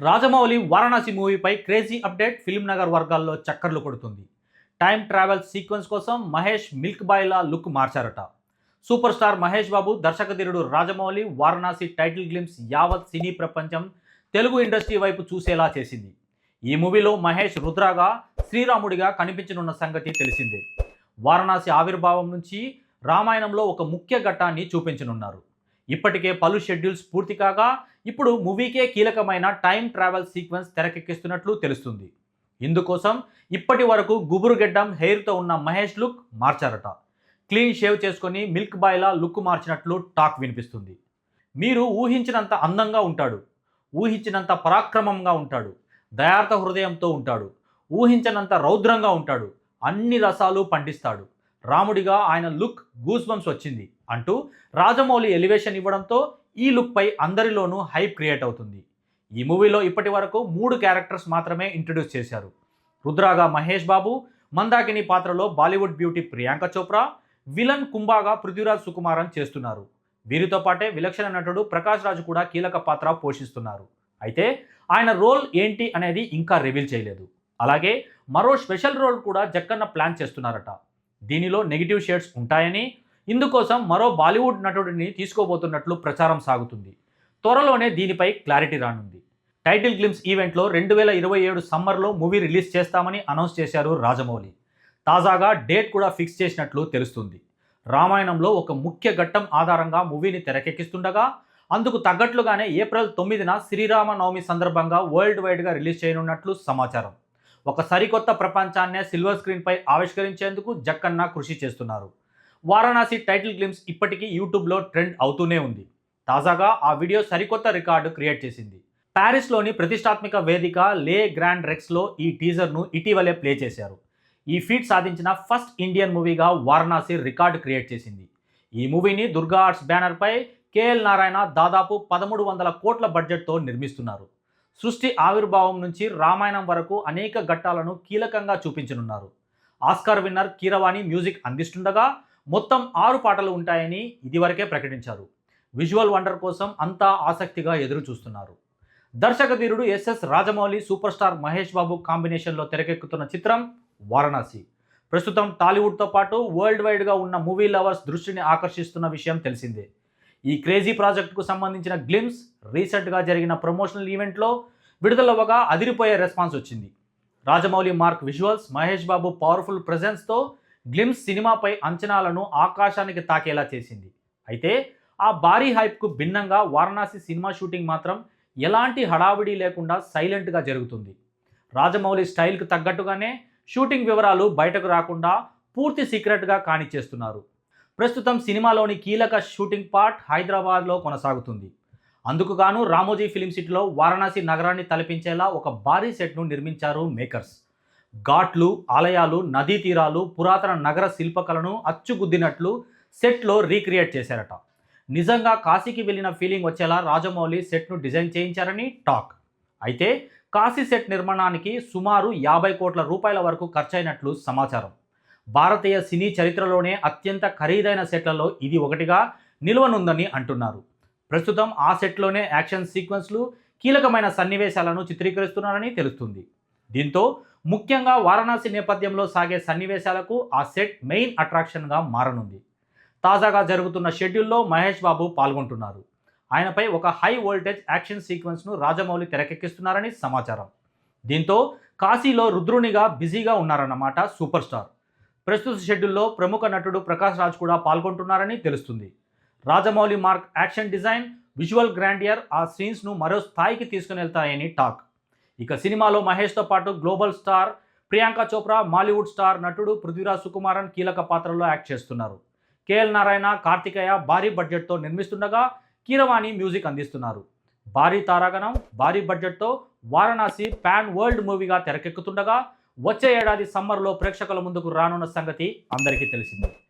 రాజమౌళి వారణాసి మూవీపై crazy update film Nagar వర్గాల్లో చక్కర్లు కొడుతుంది. టైం ట్రావెల్ సీక్వెన్స్ కోసం మహేష్ మిల్క్ బాయ్లా లుక్ మార్చారట. సూపర్ స్టార్ మహేష్ బాబు దర్శకధీరుడు రాజమౌళి వారణాసి టైటిల్ గ్లిమ్స్ యావత్ సినీ ప్రపంచం తెలుగు ఇండస్ట్రీ వైపు చూసేలా చేసింది. ఈ మూవీలో మహేష్ రుద్రాగా శ్రీరాముడిగా కనిపించనున్న సంగతి తెలిసిందే. వారణాసి ఆవిర్భావం నుంచి రామాయణంలో ఒక ముఖ్య ఘట్టాన్ని చూపించనున్నారు. ఇప్పటికే పలు షెడ్యూల్స్ పూర్తి కాగా ఇప్పుడు మూవీకే కీలకమైన టైం ట్రావెల్ సీక్వెన్స్ తెరకెక్కిస్తున్నట్లు తెలుస్తుంది. ఇందుకోసం ఇప్పటి వరకు గుబురుగెడ్డం హెయిర్తో ఉన్న మహేష్ లుక్ మార్చారట. క్లీన్ షేవ్ చేసుకొని మిల్క్ బాయ్లా లుక్ మార్చినట్లు టాక్ వినిపిస్తుంది. మీరు ఊహించినంత అందంగా ఉంటాడు. ఊహించినంత పరాక్రమంగా ఉంటాడు. దయార్థ హృదయంతో ఉంటాడు. ఊహించనంత రౌద్రంగా ఉంటాడు. అన్ని రసాలు పండిస్తాడు. రాముడిగా ఆయన లుక్ గూస్ బంప్స్ వచ్చింది అంటూ రాజమౌళి ఎలివేషన్ ఇవ్వడంతో ఈ లుక్పై అందరిలోనూ హైప్ క్రియేట్ అవుతుంది. ఈ మూవీలో ఇప్పటి వరకు మూడు క్యారెక్టర్స్ మాత్రమే ఇంట్రడ్యూస్ చేశారు. రుద్రాగా మహేష్ బాబు మందాకిని పాత్రలో Bollywood beauty Priyanka Chopra villain కుంభాగా Prithviraj Sukumaran చేస్తున్నారు. వీరితో పాటే విలక్షణ నటుడు ప్రకాష్ రాజు కూడా కీలక పాత్ర పోషిస్తున్నారు. అయితే ఆయన రోల్ ఏంటి అనేది ఇంకా రివీల్ చేయలేదు. అలాగే మరో స్పెషల్ రోల్ కూడా జక్కన్న ప్లాన్ చేస్తున్నారట. దీనిలో నెగిటివ్ షేడ్స్ ఉంటాయని ఇందుకోసం మరో బాలీవుడ్ నటుడిని తీసుకోబోతున్నట్లు ప్రచారం సాగుతుంది. త్వరలోనే దీనిపై క్లారిటీ రానుంది. టైటిల్ గ్లిమ్స్ ఈవెంట్లో రెండు వేల ఇరవై ఏడు సమ్మర్లో మూవీ రిలీజ్ చేస్తామని అనౌన్స్ చేశారు రాజమౌళి. తాజాగా డేట్ కూడా ఫిక్స్ చేసినట్లు తెలుస్తుంది. రామాయణంలో ఒక ముఖ్య ఘట్టం ఆధారంగా మూవీని తెరకెక్కిస్తుండగా అందుకు తగ్గట్లుగానే ఏప్రిల్ తొమ్మిదిన శ్రీరామ నవమి సందర్భంగా వరల్డ్ వైడ్గా రిలీజ్ చేయనున్నట్లు సమాచారం. ఒక సరికొత్త ప్రపంచాన్నే సిల్వర్ స్క్రీన్పై ఆవిష్కరించేందుకు జక్కన్న కృషి చేస్తున్నారు. వారణాసి టైటిల్ గ్లిమ్స్ ఇప్పటికీ యూట్యూబ్లో ట్రెండ్ అవుతూనే ఉంది. తాజాగా ఆ వీడియో సరికొత్త రికార్డు క్రియేట్ చేసింది. ప్యారిస్లోని ప్రతిష్టాత్మక వేదిక లే గ్రాండ్ రెక్స్లో ఈ టీజర్ను ఇటీవలే ప్లే చేశారు. ఈ ఫీట్ సాధించిన ఫస్ట్ ఇండియన్ మూవీగా వారణాసి రికార్డు క్రియేట్ చేసింది. ఈ మూవీని దుర్గా ఆర్ట్స్ బ్యానర్పై కేఎల్ నారాయణ దాదాపు పదమూడు వందల కోట్ల బడ్జెట్తో నిర్మిస్తున్నారు. సృష్టి ఆవిర్భావం నుంచి రామాయణం వరకు అనేక ఘట్టాలను కీలకంగా చూపించనున్నారు. ఆస్కార్ విన్నర్ కీరవాణి మ్యూజిక్ అందిస్తుండగా మొత్తం ఆరు పాటలు ఉంటాయని ఇదివరకే ప్రకటించారు. విజువల్ వండర్ కోసం అంతా ఆసక్తిగా ఎదురు చూస్తున్నారు దర్శకధీరుడు SS Rajamouli super star Mahesh Babu కాంబినేషన్లో తెరకెక్కుతున్న చిత్రం వారణాసి. ప్రస్తుతం టాలీవుడ్తో పాటు వరల్డ్ వైడ్గా ఉన్న మూవీ లవర్స్ దృష్టిని ఆకర్షిస్తున్న విషయం తెలిసిందే. ఈ క్రేజీ ప్రాజెక్టుకు సంబంధించిన గ్లిమ్స్ రీసెంట్గా జరిగిన ప్రమోషనల్ ఈవెంట్లో విడుదలవ్వగా అదిరిపోయే రెస్పాన్స్ వచ్చింది. Rajamouli mark visuals Mahesh Babu powerful ప్రజెన్స్తో glimpse సినిమాపై అంచనాలను ఆకాశానికి తాకేలా చేసింది. అయితే ఆ భారీ హైప్కు భిన్నంగా వారణాసి సినిమా షూటింగ్ మాత్రం ఎలాంటి హడావిడి లేకుండా సైలెంట్గా జరుగుతుంది. రాజమౌళి స్టైల్కి తగ్గట్టుగానే షూటింగ్ వివరాలు బయటకు రాకుండా పూర్తి సీక్రెట్గా కానిచ్చేస్తున్నారు. ప్రస్తుతం సినిమాలోని కీలక షూటింగ్ పార్ట్ హైదరాబాద్లో కొనసాగుతుంది. అందుకు గాను రామోజీ ఫిలిం సిటీలో వారణాసి నగరాన్ని తలపించేలా ఒక భారీ సెట్ను నిర్మించారు మేకర్స్. ఘాట్లు ఆలయాలు నదీ తీరాలు పురాతన నగర శిల్పకళను అచ్చుగుద్దినట్లు సెట్లో రీక్రియేట్ చేశారట. నిజంగా కాశీకి వెళ్ళిన ఫీలింగ్ వచ్చేలా రాజమౌళి సెట్ను డిజైన్ చేయించారని టాక్. అయితే కాశీ సెట్ నిర్మాణానికి సుమారు యాభై కోట్ల రూపాయల వరకు ఖర్చయినట్లు సమాచారం. భారతీయ సినీ చరిత్రలోనే అత్యంత ఖరీదైన సెట్లలో ఇది ఒకటిగా నిల్వనుందని అంటున్నారు. ప్రస్తుతం ఆ సెట్లోనే యాక్షన్ సీక్వెన్స్లు కీలకమైన సన్నివేశాలను చిత్రీకరిస్తున్నారని తెలుస్తుంది. దీంతో ముఖ్యంగా వారణాసి నేపథ్యంలో సాగే సన్నివేశాలకు ఆ సెట్ మెయిన్ అట్రాక్షన్గా మారనుంది. తాజాగా జరుగుతున్న షెడ్యూల్లో మహేష్ బాబు పాల్గొంటున్నారు. ఆయనపై ఒక హై వోల్టేజ్ యాక్షన్ సీక్వెన్స్ను రాజమౌళి తెరకెక్కిస్తున్నారని సమాచారం. దీంతో కాశీలో రుద్రునిగా బిజీగా ఉన్నారన్నమాట సూపర్ స్టార్. ప్రస్తుత షెడ్యూల్లో ప్రముఖ నటుడు ప్రకాష్ రాజ్ కూడా పాల్గొంటున్నారని తెలుస్తుంది. Rajamouli mark action design visual grandeur ఆ సీన్స్ను మరో స్థాయికి తీసుకుని వెళ్తాయని టాక్. ఇక సినిమాలో మహేష్తో పాటు global star Priyanka Chopra Mollywood star నటుడు పృథ్వీరాజ్ సుకుమారన్ కీలక పాత్రలో యాక్ట్ చేస్తున్నారు. కేఎల్ నారాయణ కార్తికేయ భారీ బడ్జెట్తో నిర్మిస్తుండగా కీరవాణి మ్యూజిక్ అందిస్తున్నారు. భారీ తారాగణం భారీ బడ్జెట్తో వారణాసి పాన్ వరల్డ్ మూవీగా తెరకెక్కుతుండగా వచ్చే ఏడాది సమ్మర్లో ప్రేక్షకుల ముందుకు రానున్న సంగతి అందరికీ తెలిసిందే.